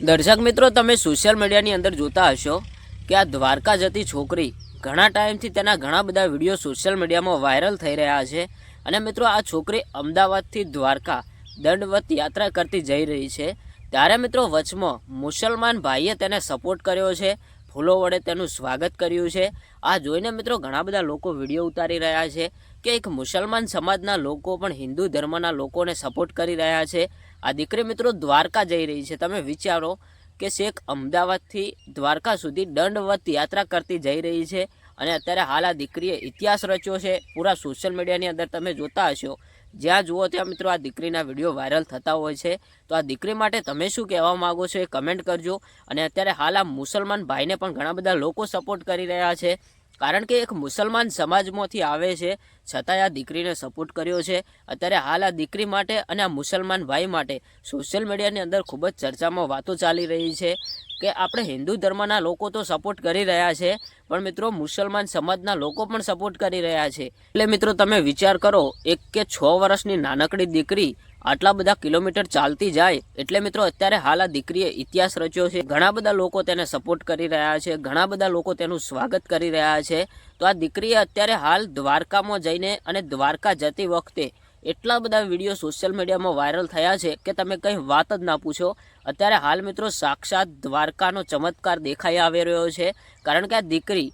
દર્શક મિત્રો, તમે સોશિયલ મીડિયાની અંદર જોતા હશો કે આ દ્વારકા જતી છોકરી ઘણા ટાઈમથી તેના ઘણા બધા વીડિયો સોશિયલ મીડિયામાં વાયરલ થઈ રહ્યા છે. અને મિત્રો, આ છોકરી અમદાવાદથી દ્વારકા દંડવત યાત્રા કરતી જઈ રહી છે. ત્યારે મિત્રો, વચમાં મુસલમાન ભાઈએ તેને સપોર્ટ કર્યો છે. ફૂલો વડે તેનું સ્વાગત કર્યું છે. આ જોઈને મિત્રો ઘણા બધા લોકો વીડિયો ઉતારી રહ્યા છે કે એક મુસલમાન સમાજના લોકો પણ હિન્દુ ધર્મના લોકોને સપોર્ટ કરી રહ્યા છે. આ દીકરી મિત્રો દ્વારકા જઈ રહી છે. તમે વિચારો કે શેખ અમદાવાદથી દ્વારકા સુધી દંડવત યાત્રા કરતી જઈ રહી છે અને અત્યારે હાલ આ દીકરીએ ઇતિહાસ રચ્યો છે. પૂરા સોશિયલ મીડિયાની અંદર તમે જોતા હશો જ્યાં જુઓ ત્યાં મિત્રો આ દીકરીના વીડિયો વાયરલ થતા હોય છે. તો આ દીકરી માટે તમે શું કહેવા માગો છો એ કમેન્ટ કરજો. અને અત્યારે હાલ આ મુસલમાન ભાઈને પણ ઘણા બધા લોકો સપોર્ટ કરી રહ્યા છે. કારણ કે એક મુસલમાન સમાજમાંથી આવે છે. છતાંય આ દીકરીને સપોર્ટ કર્યો છે. અત્યારે હાલ આ દીકરી માટે અને આ મુસલમાન ભાઈ માટે સોશિયલ મીડિયાની અંદર ખૂબ જ ચર્ચામાં વાતો ચાલી રહી છે કે આપણે હિન્દુ ધર્મના લોકો તો સપોર્ટ કરી રહ્યા છે, પણ મિત્રો મુસલમાન સમાજના લોકો પણ સપોર્ટ કરી રહ્યા છે. એટલે મિત્રો તમે વિચાર કરો, એક કે છ વર્ષની નાનકડી દીકરી આટલા બધા કિલોમીટર ચાલતી જાય, એટલે મિત્રો અત્યારે હાલ આ દીકરીએ ઇતિહાસ રચ્યો છે. ઘણા બધા લોકો તેને સપોર્ટ કરી રહ્યા છે, ઘણા બધા લોકો તેનું સ્વાગત કરી રહ્યા છે. તો આ દીકરીએ અત્યારે હાલ દ્વારકામાં જઈને અને દ્વારકા જતી વખતે એટલા બધા વીડિયો સોશિયલ મીડિયામાં વાયરલ થયા છે કે તમે કંઈ વાત જ ના પૂછો. અત્યારે હાલ મિત્રો સાક્ષાત દ્વારકાનો ચમત્કાર દેખાઈ આવી રહ્યો છે. કારણ કે આ દીકરી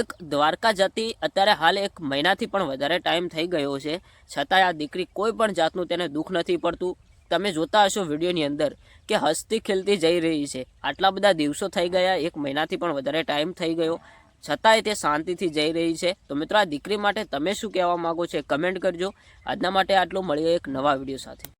એક દ્વારકા જતી અત્યારે હાલ એક મહિનાથી પણ વધારે ટાઈમ થઈ ગયો છે. છતાંય આ દીકરી કોઈ પણ જાતનું તેને દુઃખ નથી પડતું. તમે જોતા હશો વિડીયોની અંદર કે હસતી ખેલતી જઈ રહી છે. આટલા બધા દિવસો થઈ ગયા, એક મહિનાથી પણ વધારે ટાઈમ થઈ ગયો. છતાંય તે શાંતિથી જઈ રહી છે. તો મિત્રો, આ દીકરી માટે તમે શું કહેવા માગો છો કમેન્ટ કરજો. આજના માટે આટલું. મળીએ એક નવા વીડિયો સાથે.